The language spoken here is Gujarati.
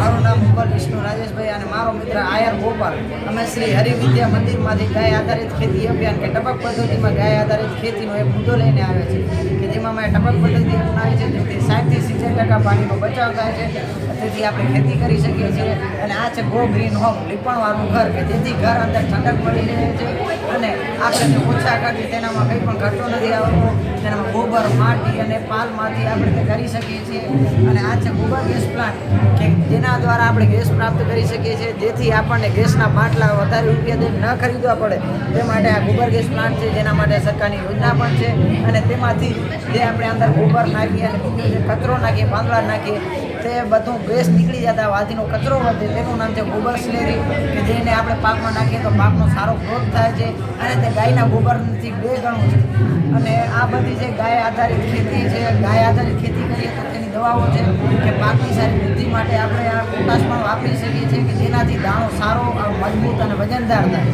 મારું નામ મુગલ વિષ્ણુ રાજેશભાઈ અને મારો મિત્ર આયર ગોપાલ. અમે શ્રી હરિવિદ્યા મંદિરમાંથી ગાય આધારિત ખેતી અભિયાન કે ટપક પદ્ધતિમાં ગાય આધારિત ખેતીનો એક મુદ્દો લઈને આવે છે કે જેમાં અમે ટપક પદ્ધતિ અપનાવી છે, જેથી સાઠથી સિત્તેર ટકા પાણીનો બચાવ થાય છે, તેથી આપણે ખેતી કરી શકીએ છીએ. અને આ છે ગો ગ્રીન હોમ લીપણવાળું ઘર કે જેથી ઘર અંદર ઠંડક મળી રહે છે અને આપણે ઓછા કાઢી, તેનામાં કંઈ પણ ઘટતો નથી આવતો. ગોબર માટી અને પાલમાંથી આપણે તે કરી શકીએ છીએ. અને આ છે ગોબર ગેસ પ્લાન્ટ, કે જેના દ્વારા આપણે ગેસ પ્રાપ્ત કરી શકીએ છીએ. જેથી આપણને ગેસના બાટલા વધારે રૂપિયા દઈને ન ખરીદવા પડે. તે માટે આ ગોબર ગેસ પ્લાન્ટ છે, જેના માટે સરકારની યોજના પણ છે. અને તેમાંથી જે આપણે અંદર ગોબર નાખીએ અને કચરો નાખીએ, પાંદડા નાખીએ તે બધું ગેસ નીકળી જતા વાદીનો કચરો વધે તેનું નામ છે ગોબર સ્લેરી, કે જેને આપણે પાકમાં નાખીએ તો પાકનો સારો ગ્રોથ થાય છે અને તે ગાયના ગોબરથી બે ગણું છે. અને આ બધી જે ગાય આધારિત ખેતી છે, ગાય આધારિત ખેતી કરીએ તો તેની દવાઓ છે કે પાકની સારી વૃદ્ધિ માટે આપણે આ પોટાશ પણ વાપરી શકીએ છીએ કે જેનાથી દાણો સારો મજબૂત અને વજનદાર થાય.